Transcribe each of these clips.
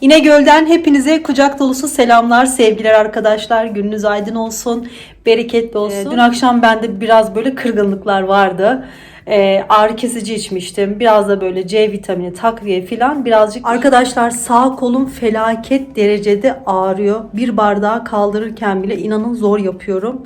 İnegöl'den hepinize kucak dolusu selamlar, sevgiler arkadaşlar. Gününüz aydın olsun, bereketli olsun. Ee, dün akşam bende biraz böyle kırgınlıklar vardı. Ee, ağrı kesici içmiştim. Biraz da böyle C vitamini, takviye falan birazcık. Arkadaşlar sağ kolum felaket derecede ağrıyor. Bir bardağı kaldırırken bile inanın zor yapıyorum.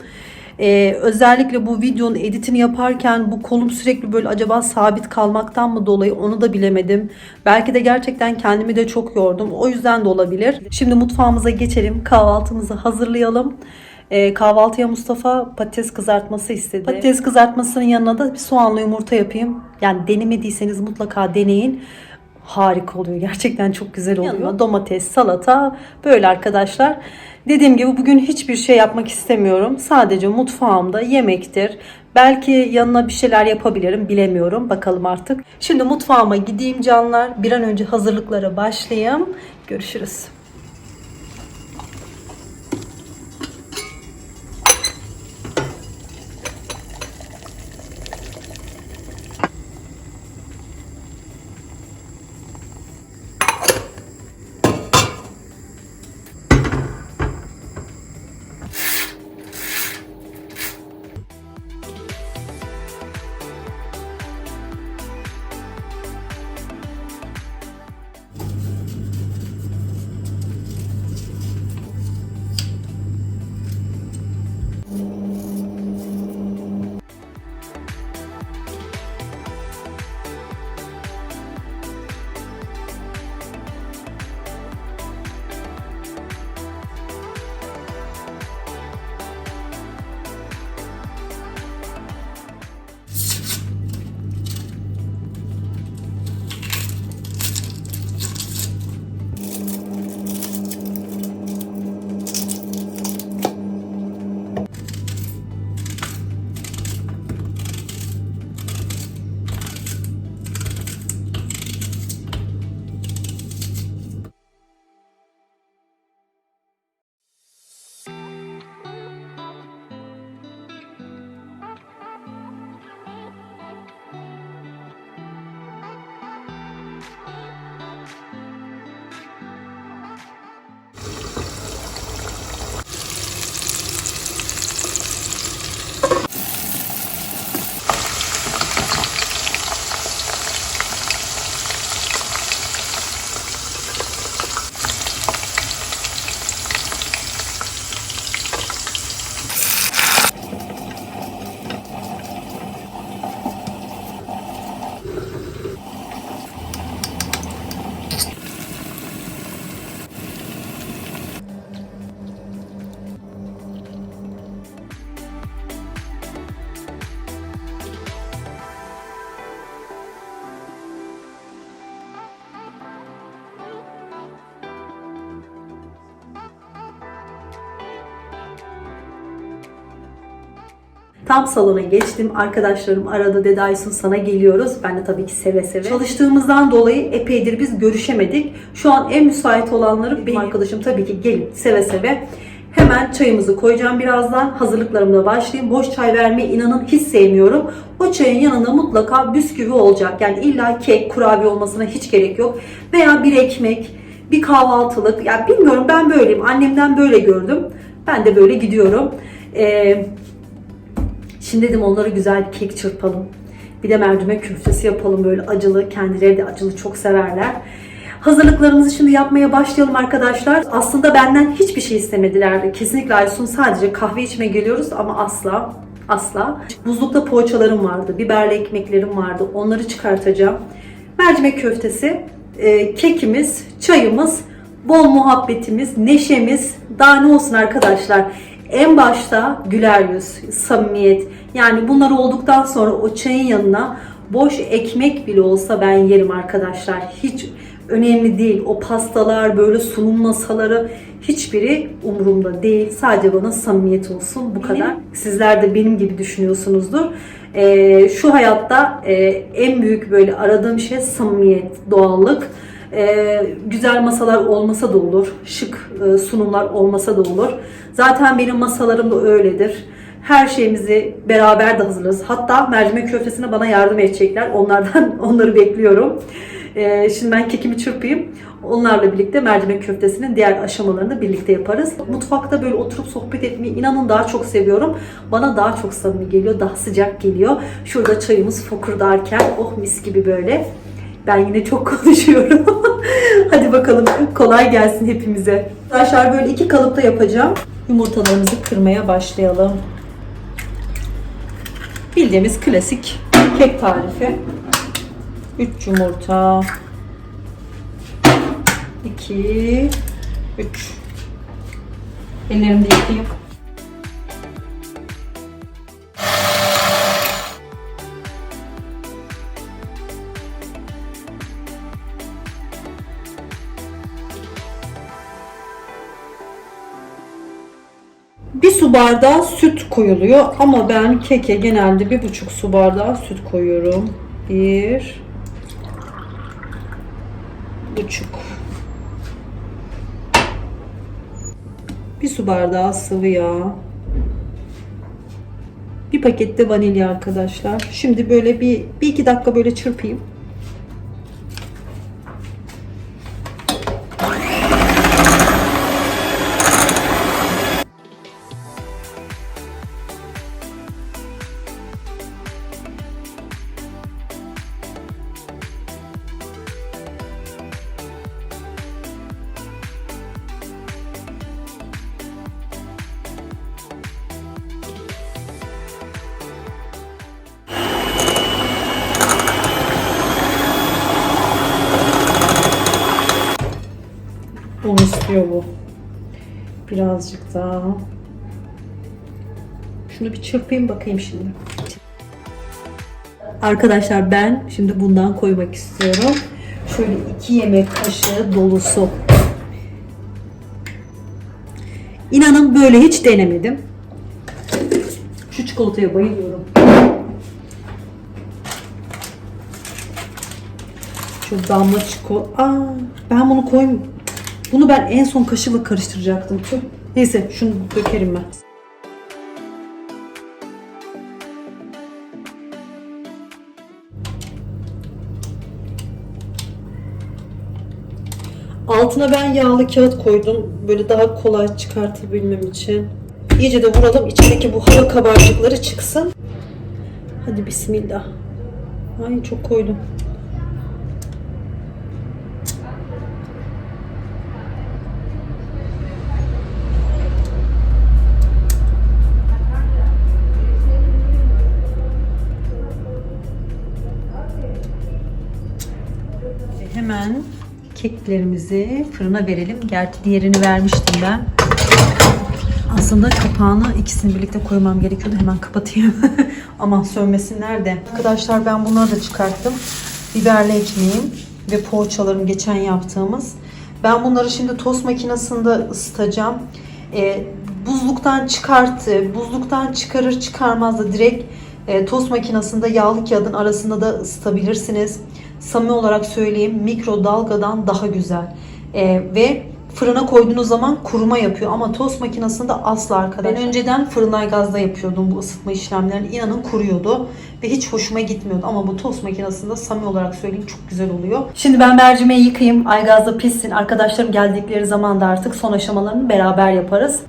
Ee, özellikle bu videonun editini yaparken bu kolum sürekli böyle acaba sabit kalmaktan mı dolayı onu da bilemedim. Belki de gerçekten kendimi de çok yordum. O yüzden de olabilir. Şimdi mutfağımıza geçelim. Kahvaltımızı hazırlayalım. Ee, kahvaltıya Mustafa patates kızartması istedi. Patates kızartmasının yanına da bir soğanlı yumurta yapayım. Yani denemediyseniz mutlaka deneyin. Harika oluyor. Gerçekten çok güzel oluyor. Yanına domates, salata böyle arkadaşlar. Dediğim gibi bugün hiçbir şey yapmak istemiyorum. Sadece mutfağımda yemektir. Belki yanına bir şeyler yapabilirim bilemiyorum. Bakalım artık. Şimdi mutfağıma gideyim canlar. Bir an önce hazırlıklara başlayayım. Görüşürüz. Tam salona geçtim. Arkadaşlarım aradı dedi Aysun sana geliyoruz. Ben de tabii ki seve seve. Çalıştığımızdan dolayı epeydir biz görüşemedik. Şu an en müsait olanları benim arkadaşım tabii ki gelin seve seve. Hemen çayımızı koyacağım birazdan. Hazırlıklarımla başlayayım. Boş çay vermeyi inanın hiç sevmiyorum. O çayın yanında mutlaka bisküvi olacak. Yani illa kek, kurabiye olmasına hiç gerek yok. Veya bir ekmek, bir kahvaltılık. Yani bilmiyorum ben böyleyim. Annemden böyle gördüm. Ben de böyle gidiyorum. Ee, Şimdi dedim onlara güzel bir kek çırpalım. Bir de mercimek köftesi yapalım böyle acılı. Kendileri de acılı çok severler. Hazırlıklarımızı şimdi yapmaya başlayalım arkadaşlar. Aslında benden hiçbir şey istemediler. Kesinlikle Aysun sadece kahve içmeye geliyoruz ama asla asla. Buzlukta poğaçalarım vardı, biberli ekmeklerim vardı. Onları çıkartacağım. Mercimek köftesi, e, kekimiz, çayımız, bol muhabbetimiz, neşemiz. Daha ne olsun arkadaşlar. En başta güler yüz, samimiyet. Yani bunlar olduktan sonra o çayın yanına boş ekmek bile olsa ben yerim arkadaşlar. Hiç önemli değil. O pastalar, böyle sunum masaları hiçbiri umurumda değil. Sadece bana samimiyet olsun bu kadar. Sizler de benim gibi düşünüyorsunuzdur. Ee, şu hayatta e, en büyük böyle aradığım şey samimiyet, doğallık. Ee, güzel masalar olmasa da olur. Şık e, sunumlar olmasa da olur. Zaten benim masalarım da öyledir. Her şeyimizi beraber de hazırlarız. Hatta mercimek köftesine bana yardım edecekler. Onlardan onları bekliyorum. Ee, şimdi ben kekimi çırpayım. Onlarla birlikte mercimek köftesinin diğer aşamalarını birlikte yaparız. Mutfakta böyle oturup sohbet etmeyi inanın daha çok seviyorum. Bana daha çok samimi geliyor, daha sıcak geliyor. Şurada çayımız fokurdarken oh mis gibi böyle. Ben yine çok konuşuyorum. Hadi bakalım kolay gelsin hepimize. Arkadaşlar böyle iki kalıpta yapacağım. Yumurtalarımızı kırmaya başlayalım. Bildiğimiz klasik kek tarifi. 3 yumurta. 2 3 Ellerimi de su bardağı süt koyuluyor ama ben keke genelde bir buçuk su bardağı süt koyuyorum. Bir buçuk. Bir su bardağı sıvı yağ. Bir pakette vanilya arkadaşlar. Şimdi böyle bir, bir iki dakika böyle çırpayım. Birazcık daha. Şunu bir çırpayım bakayım şimdi. Arkadaşlar ben şimdi bundan koymak istiyorum. Şöyle iki yemek kaşığı dolusu. İnanın böyle hiç denemedim. Şu çikolataya bayılıyorum. Şu damla çikolata. Aa, ben bunu koyayım. Bunu ben en son kaşıkla karıştıracaktım. Tüh. Neyse şunu dökerim ben. Altına ben yağlı kağıt koydum. Böyle daha kolay çıkartabilmem için. İyice de vuralım. içindeki bu hava kabarcıkları çıksın. Hadi bismillah. Ay çok koydum. Keklerimizi fırına verelim. Gerçi diğerini vermiştim ben. Aslında kapağını ikisini birlikte koymam gerekiyordu. Hemen kapatayım. Aman sönmesinler de. Arkadaşlar ben bunları da çıkarttım. Biberli ekmeğim ve poğaçalarım geçen yaptığımız. Ben bunları şimdi tost makinesinde ısıtacağım. E, buzluktan çıkarttı. Buzluktan çıkarır çıkarmaz da direkt e, tost makinesinde yağlı kağıdın arasında da ısıtabilirsiniz. Samimi olarak söyleyeyim mikrodalgadan daha güzel. E, ve fırına koyduğunuz zaman kuruma yapıyor ama tost makinesinde asla arkadaşlar. Ben önceden fırınay gazda yapıyordum bu ısıtma işlemlerini. İnanın kuruyordu ve hiç hoşuma gitmiyordu ama bu tost makinesinde samimi olarak söyleyeyim çok güzel oluyor. Şimdi ben mercimeği yıkayayım. Aygazda pişsin. Arkadaşlarım geldikleri zaman da artık son aşamalarını beraber yaparız.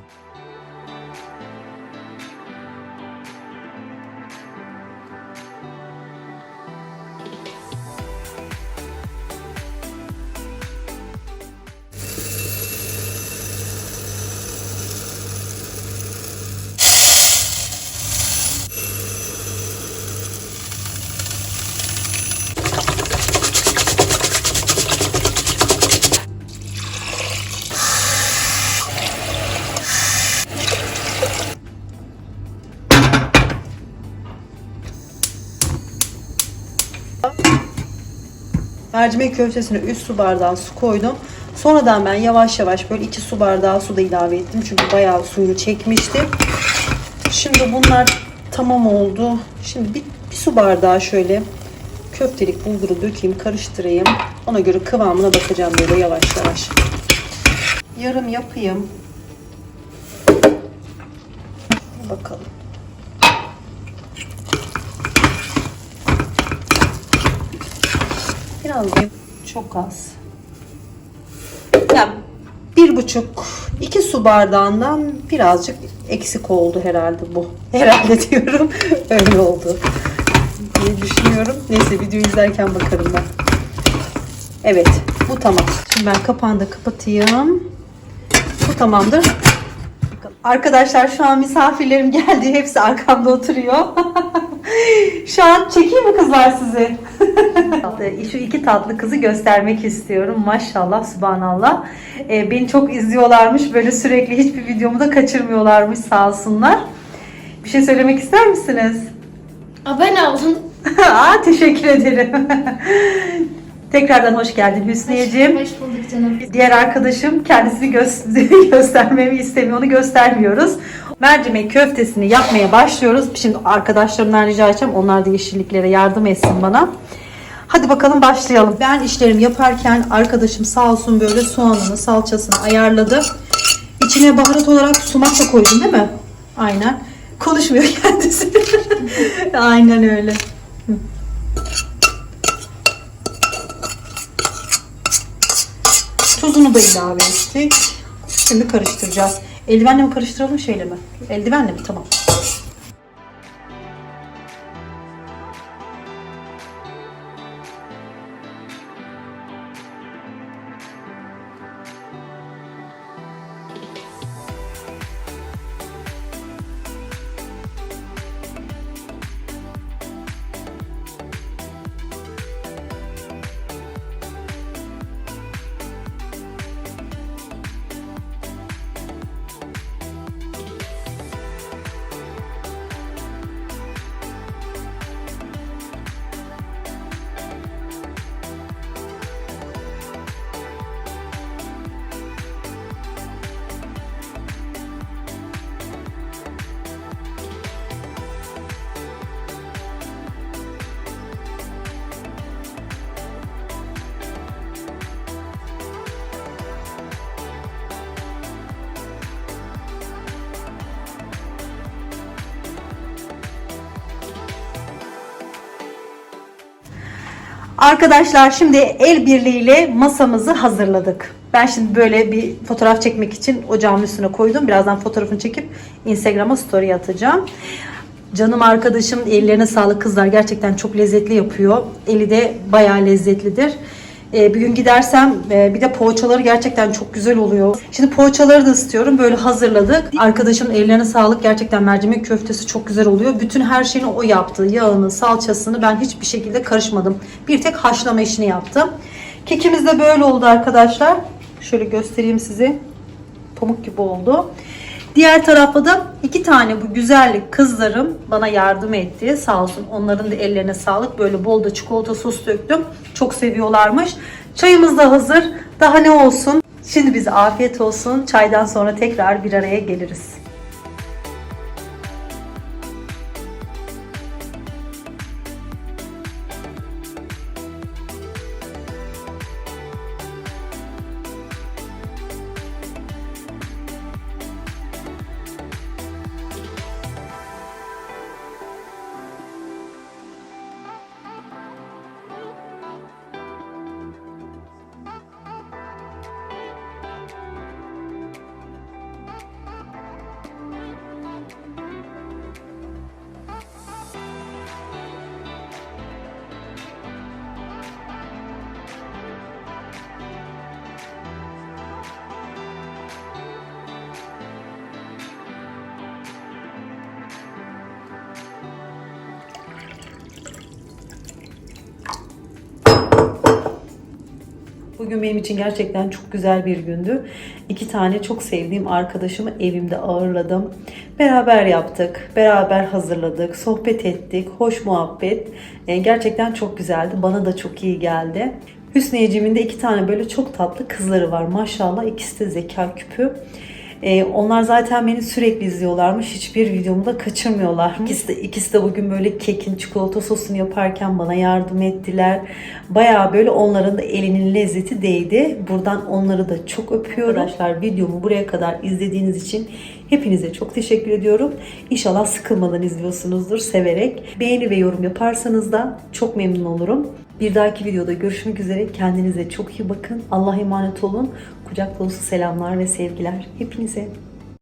Mercimek köftesine 3 su bardağı su koydum. Sonradan ben yavaş yavaş böyle 2 su bardağı su da ilave ettim. Çünkü bayağı suyu çekmişti. Şimdi bunlar tamam oldu. Şimdi bir, bir su bardağı şöyle köftelik bulguru dökeyim, karıştırayım. Ona göre kıvamına bakacağım böyle yavaş yavaş. Yarım yapayım. Bakalım. Biraz da Çok az. Ya bir buçuk, iki su bardağından birazcık eksik oldu herhalde bu. Herhalde diyorum. Öyle oldu. diye düşünüyorum. Neyse videoyu izlerken bakarım ben. Evet bu tamam. Şimdi ben kapağını da kapatayım. Bu tamamdır. Arkadaşlar şu an misafirlerim geldi. Hepsi arkamda oturuyor. şu an çekeyim mi kızlar sizi? Şu iki tatlı kızı göstermek istiyorum. Maşallah, subhanallah. Ee, beni çok izliyorlarmış. Böyle sürekli hiçbir videomu da kaçırmıyorlarmış sağ olsunlar. Bir şey söylemek ister misiniz? Abone olun. Aa, teşekkür ederim. Tekrardan hoş geldin Hüsniyeciğim. Hoş bulduk canım. Diğer arkadaşım kendisini gö- göstermemi istemiyor. Onu göstermiyoruz. Mercimek köftesini yapmaya başlıyoruz. Şimdi arkadaşlarımdan rica edeceğim. Onlar da yeşilliklere yardım etsin bana. Hadi bakalım başlayalım. Ben işlerimi yaparken arkadaşım sağ olsun böyle soğanını, salçasını ayarladı. İçine baharat olarak sumak da koydun değil mi? Aynen. Konuşmuyor kendisi. Aynen öyle. Tuzunu da ilave ettik. Şimdi karıştıracağız. Eldivenle mi karıştıralım şeyle mi? Eldivenle mi? Tamam. Arkadaşlar şimdi el birliğiyle masamızı hazırladık. Ben şimdi böyle bir fotoğraf çekmek için ocağımın üstüne koydum. Birazdan fotoğrafını çekip Instagram'a story atacağım. Canım arkadaşım ellerine sağlık kızlar gerçekten çok lezzetli yapıyor. Eli de bayağı lezzetlidir. Ee, bir gün gidersem e, bir de poğaçaları gerçekten çok güzel oluyor. Şimdi poğaçaları da istiyorum. Böyle hazırladık. Arkadaşımın ellerine sağlık. Gerçekten mercimek köftesi çok güzel oluyor. Bütün her şeyini o yaptı. Yağını, salçasını ben hiçbir şekilde karışmadım. Bir tek haşlama işini yaptım. Kekimiz de böyle oldu arkadaşlar. Şöyle göstereyim size. Pamuk gibi oldu. Diğer tarafta da iki tane bu güzellik kızlarım bana yardım etti. Sağ olsun onların da ellerine sağlık. Böyle bol da çikolata sos döktüm. Çok seviyorlarmış. Çayımız da hazır. Daha ne olsun? Şimdi bize afiyet olsun. Çaydan sonra tekrar bir araya geliriz. Bugün benim için gerçekten çok güzel bir gündü. İki tane çok sevdiğim arkadaşımı evimde ağırladım. Beraber yaptık, beraber hazırladık, sohbet ettik, hoş muhabbet. E, gerçekten çok güzeldi. Bana da çok iyi geldi. Hüsniyeciğimin de iki tane böyle çok tatlı kızları var. Maşallah ikisi de zeka küpü. Ee, onlar zaten beni sürekli izliyorlarmış. Hiçbir videomu da kaçırmıyorlar. İkisi de, ikisi de bugün böyle kekin çikolata sosunu yaparken bana yardım ettiler. Baya böyle onların da elinin lezzeti değdi. Buradan onları da çok öpüyorum. Arkadaşlar videomu buraya kadar izlediğiniz için hepinize çok teşekkür ediyorum. İnşallah sıkılmadan izliyorsunuzdur severek. Beğeni ve yorum yaparsanız da çok memnun olurum. Bir dahaki videoda görüşmek üzere. Kendinize çok iyi bakın. Allah'a emanet olun. Kucak dolusu selamlar ve sevgiler hepinize.